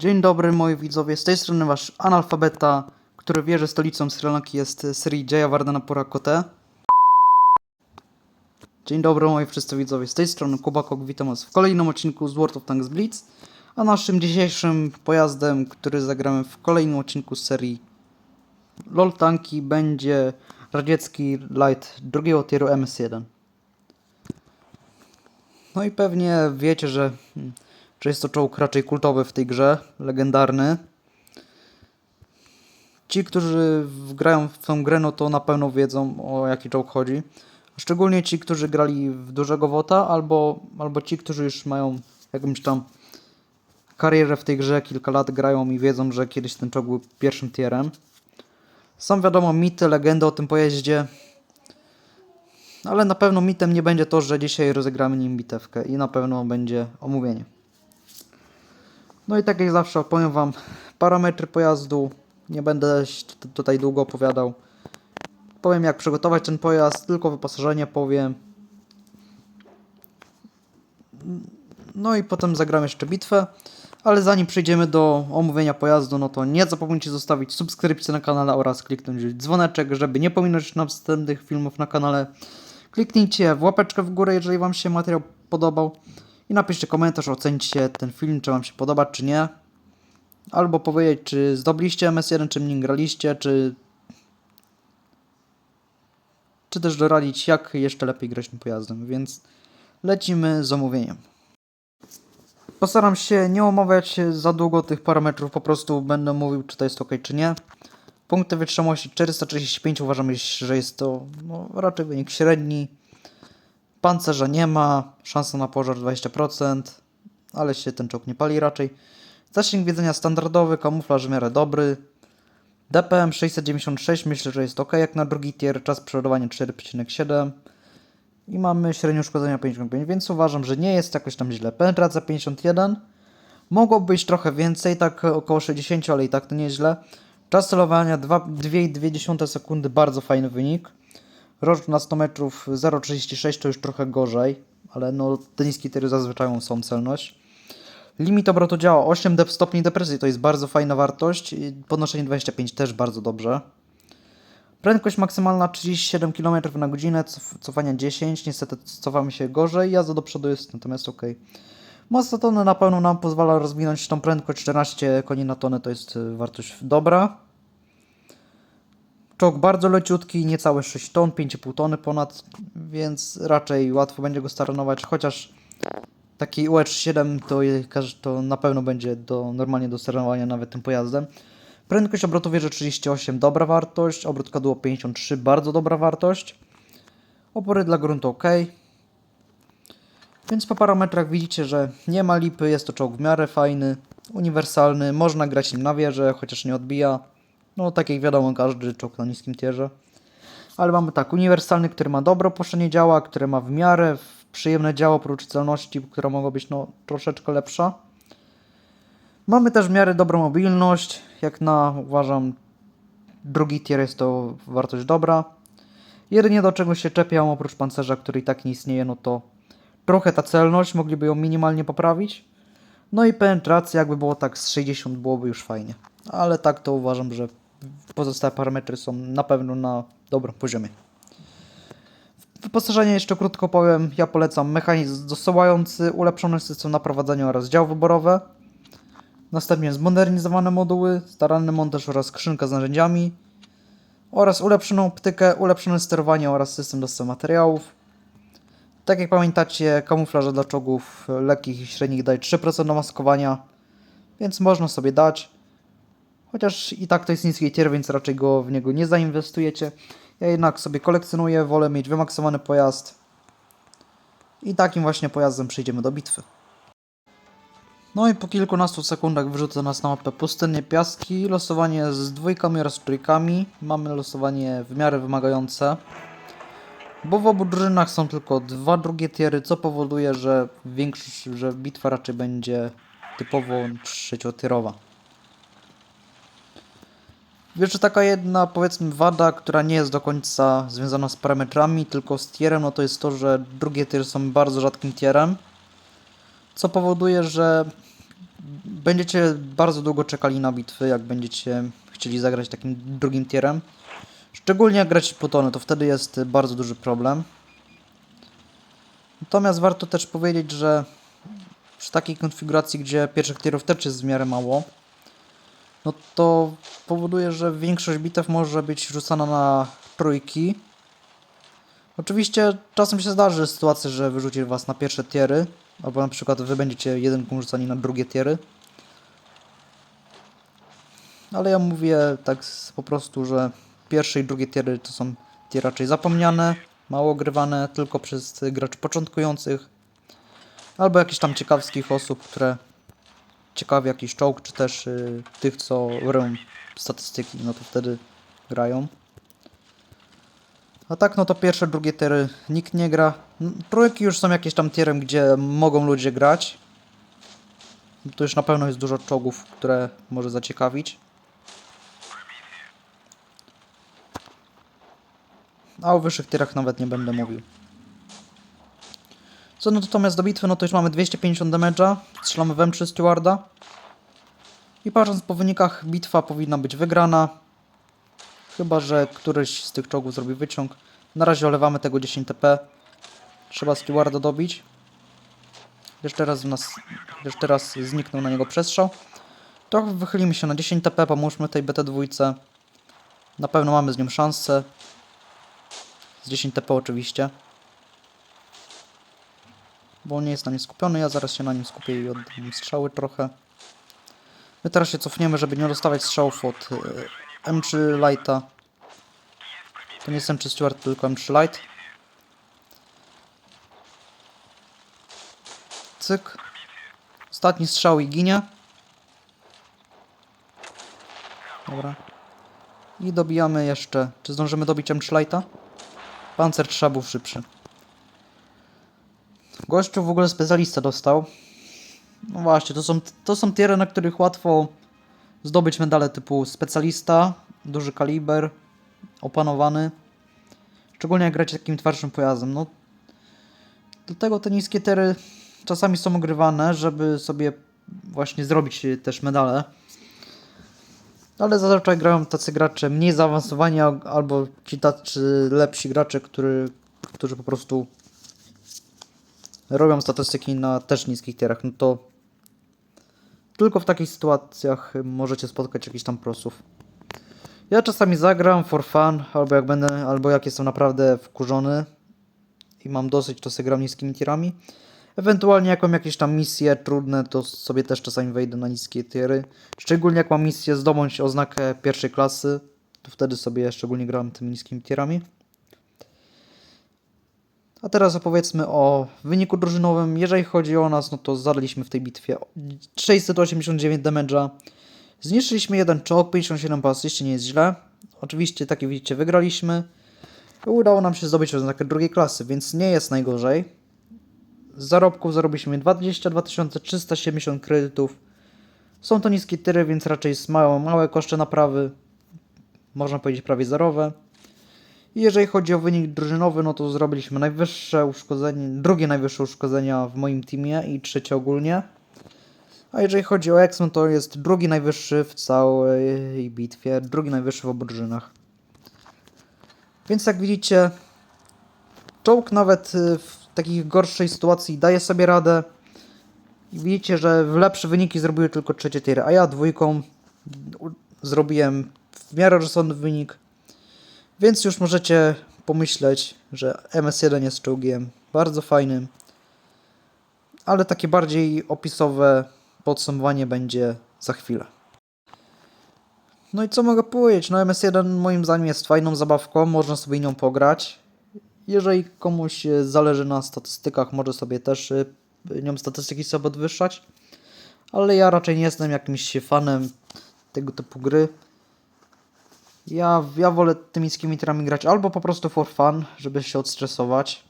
Dzień dobry moi widzowie, z tej strony wasz analfabeta, który wie, że stolicą Sri Lanki jest Sri Jayawardenapura Kote. Dzień dobry moi wszyscy widzowie, z tej strony Kubakok, witam was w kolejnym odcinku z World of Tanks Blitz, a naszym dzisiejszym pojazdem, który zagramy w kolejnym odcinku serii LOL Tanki będzie radziecki light drugiego tieru MS-1. No i pewnie wiecie, że, że jest to czołg raczej kultowy w tej grze, legendarny. Ci, którzy grają w tą grę, no to na pewno wiedzą o jaki czołg chodzi. Szczególnie ci, którzy grali w dużego wota, albo, albo ci, którzy już mają jakąś tam karierę w tej grze, kilka lat grają i wiedzą, że kiedyś ten czołg był pierwszym tierem. Są wiadomo mity, legendy o tym pojeździe, ale na pewno mitem nie będzie to, że dzisiaj rozegramy nim bitewkę i na pewno będzie omówienie. No i tak jak zawsze opowiem Wam parametry pojazdu. Nie będę tutaj długo opowiadał. Powiem jak przygotować ten pojazd, tylko wyposażenie powiem. No i potem zagram jeszcze bitwę. Ale zanim przejdziemy do omówienia pojazdu, no to nie zapomnijcie zostawić subskrypcji na kanale oraz kliknąć dzwoneczek, żeby nie pominąć następnych filmów na kanale. Kliknijcie w łapeczkę w górę, jeżeli Wam się materiał podobał. I napiszcie komentarz, ocencie ten film, czy Wam się podoba, czy nie. Albo powiedzieć, czy zdobyliście MS1, czy nim graliście, czy... Czy też doradzić, jak jeszcze lepiej grać tym pojazdem. Więc lecimy z omówieniem. Postaram się nie omawiać za długo tych parametrów, po prostu będę mówił, czy to jest ok, czy nie. Punkty wytrzymałości 435 uważam, że jest to no, raczej wynik średni. Pancerza nie ma, szansa na pożar 20%, ale się ten czołg nie pali raczej. Zasięg widzenia standardowy, kamuflaż w miarę dobry. DPM 696 myślę, że jest ok jak na drugi tier, czas przeładowania 4,7 i mamy średnią uszkodzenia 55, więc uważam, że nie jest jakoś tam źle. Penetracja 51, mogło być trochę więcej, tak około 60, ale i tak to nieźle. Czas celowania 2 2,2 sekundy, bardzo fajny wynik. Rocz na 100 metrów 0,36 to już trochę gorzej, ale no te niskie tiery zazwyczaj są celność. Limit obrotu działa 8 dep stopni depresji, to jest bardzo fajna wartość. Podnoszenie 25 też bardzo dobrze. Prędkość maksymalna 37 km na godzinę, cof cofania 10, niestety cofamy się gorzej, jazda do przodu jest natomiast ok. Mocno tony na pewno nam pozwala rozwinąć tą prędkość 14 koni na tonę, to jest y, wartość dobra. Czołg bardzo leciutki, niecałe 6 ton, 5,5 tony ponad, więc raczej łatwo będzie go staranować, chociaż taki UR7 to, to na pewno będzie do, normalnie do sterowania nawet tym pojazdem. Prędkość obrotu wieży 38, dobra wartość, obrót kadłubo 53, bardzo dobra wartość. Opory dla gruntu ok. Więc po parametrach widzicie, że nie ma lipy, jest to czołg w miarę fajny, uniwersalny, można grać nim na wieżę, chociaż nie odbija. No tak jak wiadomo, każdy czołg na niskim tierze. Ale mamy tak, uniwersalny, który ma dobre opuszczenie działa, który ma w miarę przyjemne działo, oprócz celności, która mogła być no, troszeczkę lepsza. Mamy też w miarę dobrą mobilność, jak na uważam drugi tier jest to wartość dobra. Jedynie do czego się czepiam oprócz pancerza, który i tak nie istnieje, no to trochę ta celność, mogliby ją minimalnie poprawić. No i penetracja, jakby było tak z 60 byłoby już fajnie. Ale tak to uważam, że pozostałe parametry są na pewno na dobrym poziomie. Wyposażenie jeszcze krótko powiem, ja polecam mechanizm dosyłający, ulepszony system naprowadzenia oraz dział wyborowe. Następnie zmodernizowane moduły, staranny montaż oraz skrzynka z narzędziami oraz ulepszoną optykę, ulepszone sterowanie oraz system dostawy materiałów. Tak jak pamiętacie, kamuflaże dla czołgów lekkich i średnich daje 3% do maskowania, więc można sobie dać. Chociaż i tak to jest niski tier, więc raczej go w niego nie zainwestujecie. Ja jednak sobie kolekcjonuję, wolę mieć wymaksowany pojazd. I takim właśnie pojazdem przejdziemy do bitwy. No i po kilkunastu sekundach wyrzucę nas na mapę pustynnie piaski, losowanie z dwójkami oraz trójkami. Mamy losowanie w miarę wymagające. Bo w obu drużynach są tylko dwa drugie tiery, co powoduje, że większość, że bitwa raczej będzie typowo trzeciotierowa. Że taka jedna, powiedzmy, wada, która nie jest do końca związana z parametrami, tylko z tierem, no to jest to, że drugie tiery są bardzo rzadkim tierem, co powoduje, że będziecie bardzo długo czekali na bitwy, jak będziecie chcieli zagrać takim drugim tierem. Szczególnie jak grać potony, to wtedy jest bardzo duży problem. Natomiast warto też powiedzieć, że przy takiej konfiguracji, gdzie pierwszych tierów też jest w miarę mało, no to powoduje, że większość bitew może być rzucana na trójki. Oczywiście czasem się zdarzy sytuacja, że wyrzuci was na pierwsze tiery, albo na przykład wy będziecie jedynką rzucani na drugie tiery. Ale ja mówię tak po prostu, że pierwsze i drugie tiery to są tie raczej zapomniane, mało grywane tylko przez graczy początkujących, albo jakichś tam ciekawskich osób, które ciekawi jakiś czołg, czy też y, tych, co robią statystyki, no to wtedy grają. A tak, no to pierwsze, drugie tiery nikt nie gra. Trójki już są jakieś tam tierem, gdzie mogą ludzie grać. To już na pewno jest dużo czołgów, które może zaciekawić. A o wyższych tierach nawet nie będę mówił. Co no natomiast do bitwy, no to już mamy 250 damage'a, strzelamy w M3 Stewarda. I patrząc po wynikach, bitwa powinna być wygrana. Chyba, że któryś z tych czołgów zrobi wyciąg. Na razie olewamy tego 10 TP. Trzeba Stewarda dobić. Jeszcze raz w nas, jeszcze raz zniknął na niego przestrzał. To wychylimy się na 10 TP, pomóżmy tej BT2. Na pewno mamy z nią szansę. Z 10 TP oczywiście. Bo nie jest na nie skupiony, ja zaraz się na nim skupię i oddam strzały trochę. My teraz się cofniemy, żeby nie dostawać strzałów od e, M3 Lighta. To nie jest M3 Steward, tylko M3 Light. Cyk. Ostatni strzał i ginie. Dobra. I dobijamy jeszcze. Czy zdążymy dobić M3 Lighta? Pancer trzeba był szybszy. Gościu w ogóle specjalista dostał. No właśnie, to są, to są tiery, na których łatwo zdobyć medale typu specjalista, duży kaliber, opanowany. Szczególnie jak gracie takim twardszym pojazdem. No, dlatego te niskie tery czasami są ogrywane, żeby sobie właśnie zrobić też medale. Ale zazwyczaj grają tacy gracze mniej zaawansowani al- albo ci tacy lepsi gracze, który, którzy po prostu robią statystyki na też niskich tierach, no to tylko w takich sytuacjach możecie spotkać jakichś tam prosów. Ja czasami zagram for fun, albo jak będę, albo jak jestem naprawdę wkurzony i mam dosyć, to sobie gram niskimi tierami. Ewentualnie jak mam jakieś tam misje trudne, to sobie też czasami wejdę na niskie tiery. Szczególnie jak mam misję zdobądź oznakę pierwszej klasy, to wtedy sobie szczególnie gram tymi niskimi tierami. A teraz opowiedzmy o wyniku drużynowym. Jeżeli chodzi o nas, no to zadaliśmy w tej bitwie 689 damage'a. Zniszczyliśmy jeden czołg, 57 po asyście, nie jest źle. Oczywiście, tak jak widzicie, wygraliśmy. Udało nam się zdobyć oznakę drugiej klasy, więc nie jest najgorzej. Z zarobków zarobiliśmy 22 370 kredytów. Są to niskie tyry, więc raczej małe, małe koszty naprawy. Można powiedzieć prawie zerowe. Jeżeli chodzi o wynik drużynowy, no to zrobiliśmy najwyższe uszkodzenie, drugie najwyższe uszkodzenia w moim teamie i trzecie ogólnie. A jeżeli chodzi o no to jest drugi najwyższy w całej bitwie, drugi najwyższy w obu drużynach. Więc jak widzicie, czołg nawet y, w takiej gorszej sytuacji daje sobie radę. I widzicie, że w lepsze wyniki zrobiły tylko trzecie tiry, a ja dwójką zrobiłem w miarę rozsądny wynik. Więc już możecie pomyśleć, że MS1 jest czołgiem bardzo fajnym. Ale takie bardziej opisowe podsumowanie będzie za chwilę. No i co mogę powiedzieć? No MS1 moim zdaniem jest fajną zabawką, można sobie nią pograć. Jeżeli komuś zależy na statystykach, może sobie też e, nią statystyki sobie podwyższać. Ale ja raczej nie jestem jakimś fanem tego typu gry. Ja, ja wolę tymi niskimi tirami grać albo po prostu for fun, żeby się odstresować.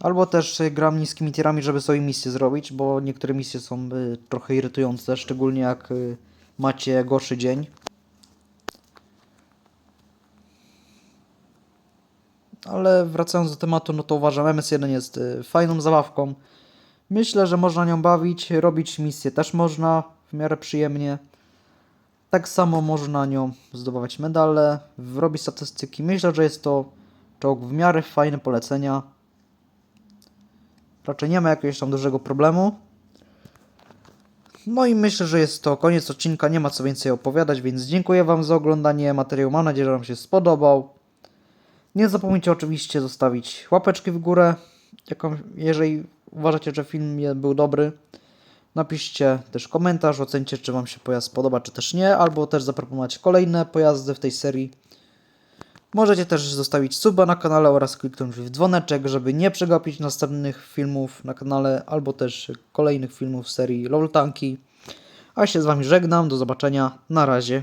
Albo też gram niskimi tirami, żeby sobie misje zrobić, bo niektóre misje są y, trochę irytujące, szczególnie jak y, macie gorszy dzień. Ale wracając do tematu, no to uważam MS1 jest y, fajną zabawką. Myślę, że można nią bawić, robić misje też można w miarę przyjemnie. Tak samo można nią zdobywać medale, robić statystyki. Myślę, że jest to czołg w miarę fajny polecenia. Raczej nie ma jakiegoś tam dużego problemu. No i myślę, że jest to koniec odcinka, nie ma co więcej opowiadać, więc dziękuję Wam za oglądanie materiału. Mam nadzieję, że Wam się spodobał. Nie zapomnijcie oczywiście zostawić łapeczki w górę, jeżeli uważacie, że film był dobry. Napiszcie też komentarz, ocencie, czy Wam się pojazd podoba, czy też nie, albo też zaproponować kolejne pojazdy w tej serii. Możecie też zostawić suba na kanale oraz kliknąć w dzwoneczek, żeby nie przegapić następnych filmów na kanale, albo też kolejnych filmów serii LOL Tanki. A się z Wami żegnam, do zobaczenia, na razie.